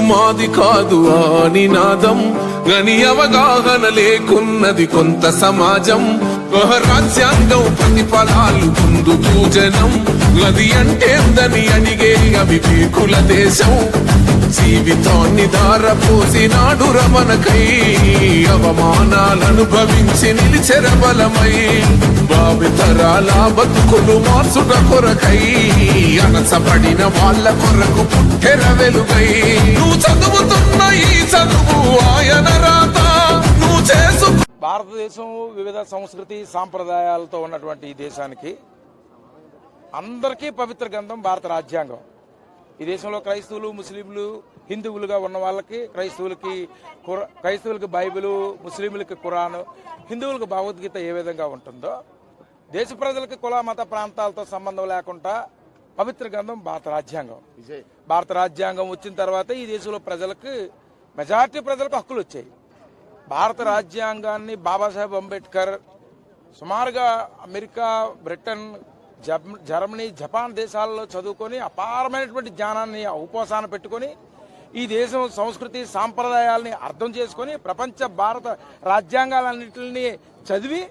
మాది కాదు ఆ నినాదం గని అవగాహన లేకున్నది కొంత సమాజం. ఒక రాజ్యాంగం ప్రతిఫలాలు ముందు పూజనం. గది అంటేందని అడిగే అవి దేశం. జీవితాన్ని దారపోసినాడు రమణకై అవమానాలను భవించి నిలిచెర బలమై భావితరాల బతుకులు మార్చుట కొరకై అనసపడిన వాళ్ళ కొరకు పుట్టెర వెలుగై నువ్వు చదువుతున్న ఈ చదువు ఆయన రాత నువ్వు చేసు భారతదేశం వివిధ సంస్కృతి సాంప్రదాయాలతో ఉన్నటువంటి ఈ దేశానికి అందరికీ పవిత్ర గ్రంథం భారత రాజ్యాంగం. ఈ దేశంలో క్రైస్తవులు ముస్లింలు హిందువులుగా ఉన్న వాళ్ళకి క్రైస్తవులకి కుర క్రైస్తవులకి బైబిలు ముస్లింలకి ఖురాన్ హిందువులకు భగవద్గీత ఏ విధంగా ఉంటుందో దేశ ప్రజలకి కుల మత ప్రాంతాలతో సంబంధం లేకుండా పవిత్ర గ్రంథం భారత రాజ్యాంగం. భారత రాజ్యాంగం వచ్చిన తర్వాత ఈ దేశంలో ప్రజలకు మెజారిటీ ప్రజలకు హక్కులు వచ్చాయి. భారత రాజ్యాంగాన్ని బాబాసాహెబ్ అంబేద్కర్ సుమారుగా అమెరికా బ్రిటన్ జర్మనీ జపాన్ దేశాల్లో చదువుకొని అపారమైనటువంటి జ్ఞానాన్ని ఉపోసాన పెట్టుకొని ఈ దేశం సంస్కృతి సాంప్రదాయాలని అర్థం చేసుకొని ప్రపంచ భారత రాజ్యాంగాలన్నింటినీ చదివి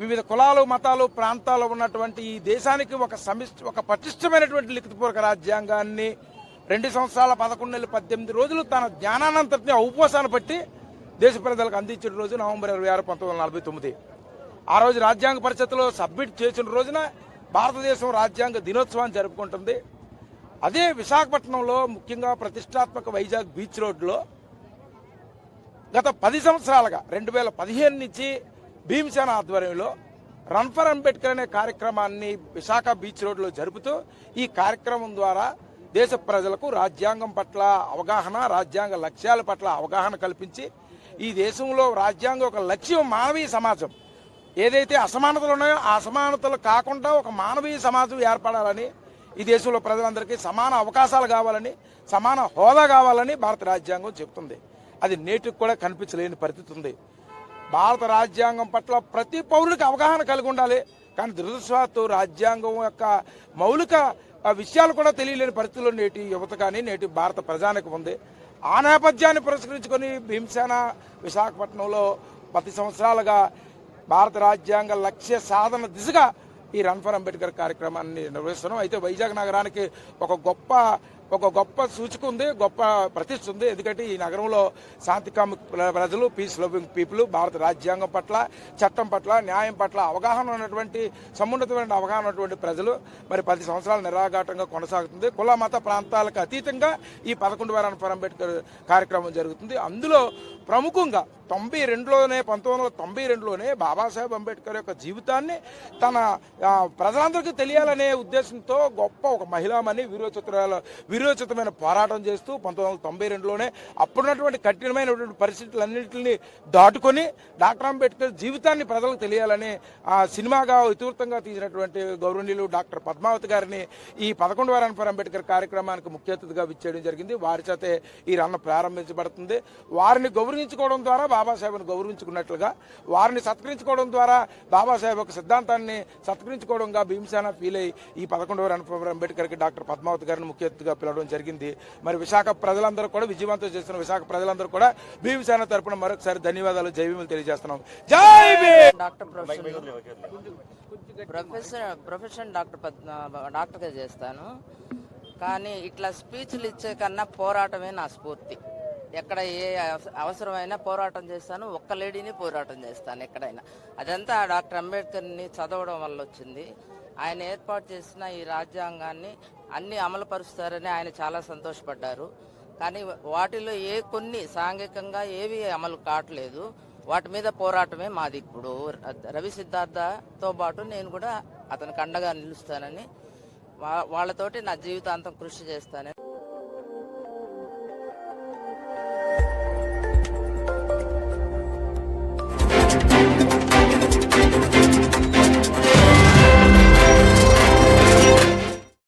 వివిధ కులాలు మతాలు ప్రాంతాలు ఉన్నటువంటి ఈ దేశానికి ఒక సమిష్టి ఒక పటిష్టమైనటువంటి లిఖితపూర్వక రాజ్యాంగాన్ని రెండు సంవత్సరాల పదకొండు నెలలు పద్దెనిమిది రోజులు తన జ్ఞానానంతటిని ఔపోసాన పట్టి దేశ ప్రజలకు అందించిన రోజు నవంబర్ ఇరవై ఆరు పంతొమ్మిది వందల నలభై తొమ్మిది. ఆ రోజు రాజ్యాంగ పరిషత్తులో సబ్మిట్ చేసిన రోజున భారతదేశం రాజ్యాంగ దినోత్సవాన్ని జరుపుకుంటుంది. అదే విశాఖపట్నంలో ముఖ్యంగా ప్రతిష్టాత్మక వైజాగ్ బీచ్ రోడ్లో గత పది సంవత్సరాలుగా రెండు వేల పదిహేను నుంచి భీమసేన ఆధ్వర్యంలో రన్ ఫర్ అంబేద్కర్ అనే కార్యక్రమాన్ని విశాఖ బీచ్ రోడ్లో జరుపుతూ ఈ కార్యక్రమం ద్వారా దేశ ప్రజలకు రాజ్యాంగం పట్ల అవగాహన రాజ్యాంగ లక్ష్యాల పట్ల అవగాహన కల్పించి ఈ దేశంలో రాజ్యాంగం ఒక లక్ష్యం మానవీయ సమాజం. ఏదైతే అసమానతలు ఉన్నాయో ఆ అసమానతలు కాకుండా ఒక మానవీయ సమాజం ఏర్పడాలని ఈ దేశంలో ప్రజలందరికీ సమాన అవకాశాలు కావాలని సమాన హోదా కావాలని భారత రాజ్యాంగం చెబుతుంది. అది నేటికి కూడా కనిపించలేని పరిస్థితి ఉంది. భారత రాజ్యాంగం పట్ల ప్రతి పౌరుడికి అవగాహన కలిగి ఉండాలి. కానీ దురదృష్టవత్తు రాజ్యాంగం యొక్క మౌలిక విషయాలు కూడా తెలియలేని పరిస్థితుల్లో నేటి యువత కానీ నేటి భారత ప్రజానికి ఉంది. ఆ నేపథ్యాన్ని పురస్కరించుకొని భీమసేన విశాఖపట్నంలో పది సంవత్సరాలుగా భారత రాజ్యాంగ లక్ష్య సాధన దిశగా ఈ రన్ ఫర్ అంబేద్కర్ కార్యక్రమాన్ని నిర్వహిస్తున్నాం. అయితే వైజాగ్ నగరానికి ఒక గొప్ప ఒక గొప్ప సూచిక ఉంది గొప్ప ప్రతిష్ట ఉంది. ఎందుకంటే ఈ నగరంలో శాంతికామ ప్రజలు పీస్ లవింగ్ పీపుల్ భారత రాజ్యాంగం పట్ల చట్టం పట్ల న్యాయం పట్ల అవగాహన ఉన్నటువంటి సమున్నతమైన అవగాహన ఉన్నటువంటి ప్రజలు మరి పది సంవత్సరాలు నిరాఘాటంగా కొనసాగుతుంది. కుల మత ప్రాంతాలకు అతీతంగా ఈ పదకొండు వేల అంబేద్కర్ కార్యక్రమం జరుగుతుంది. అందులో ప్రముఖంగా తొంభై రెండులోనే పంతొమ్మిది వందల తొంభై రెండులోనే బాబాసాహెబ్ అంబేద్కర్ యొక్క జీవితాన్ని తన ప్రజలందరికీ తెలియాలనే ఉద్దేశంతో గొప్ప ఒక మహిళామణి వీరోచిత్రాల వీరో వీరోచితమైన పోరాటం చేస్తూ పంతొమ్మిది వందల తొంభై రెండులోనే అప్పుడున్నటువంటి కఠినమైనటువంటి పరిస్థితులన్నింటినీ దాటుకొని డాక్టర్ అంబేద్కర్ జీవితాన్ని ప్రజలకు తెలియాలని ఆ సినిమాగా ఇతివృత్తంగా తీసినటువంటి గౌరవనీయులు డాక్టర్ పద్మావతి గారిని ఈ పదకొండు వారానికి అంబేద్కర్ కార్యక్రమానికి ముఖ్య అతిథిగా విచ్చేయడం జరిగింది. వారి చేతే ఈ రన్న ప్రారంభించబడుతుంది. వారిని గౌరవించుకోవడం ద్వారా బాబాసాహెబ్ను గౌరవించుకున్నట్లుగా వారిని సత్కరించుకోవడం ద్వారా బాబాసాహెబ్ యొక్క సిద్ధాంతాన్ని సత్కరించుకోవడంగా భీమసేన ఫీల్ అయ్యి ఈ పదకొండవ రన్ అంబేద్కర్కి డాక్టర్ పద్మావతి గారిని ముఖ్య అతిథిగా పిలవడం జరిగింది. మరి విశాఖ ప్రజలందరూ కూడా విజయవంతం చేస్తున్న విశాఖ ప్రజలందరూ కూడా భీమసేన తరపున మరొకసారి ధన్యవాదాలు జై భీములు తెలియజేస్తున్నాం. Jai Bhim! Doctor profession professor profession doctor డాక్టర్గా చేస్తాను. కానీ ఇట్లా స్పీచ్లు ఇచ్చే కన్నా పోరాటమే నా స్ఫూర్తి. ఎక్కడ ఏ అవస- అవసరమైనా పోరాటం చేస్తాను. ఒక్క లేడీని పోరాటం చేస్తాను ఎక్కడైనా. అదంతా డాక్టర్ అంబేద్కర్ని చదవడం వల్ల వచ్చింది. ఆయన ఏర్పాటు చేసిన ఈ రాజ్యాంగాన్ని అన్ని అమలు పరుస్తారని ఆయన చాలా సంతోషపడ్డారు. కానీ వాటిలో ఏ కొన్ని సాంఘికంగా ఏవి అమలు కావట్లేదు. వాటి మీద పోరాటమే మాది ఇప్పుడు. రవి సిద్ధార్థతో పాటు నేను కూడా అతనికి అండగా నిలుస్తానని వా- వాళ్ళతోటి నా జీవితాంతం కృషి చేస్తానని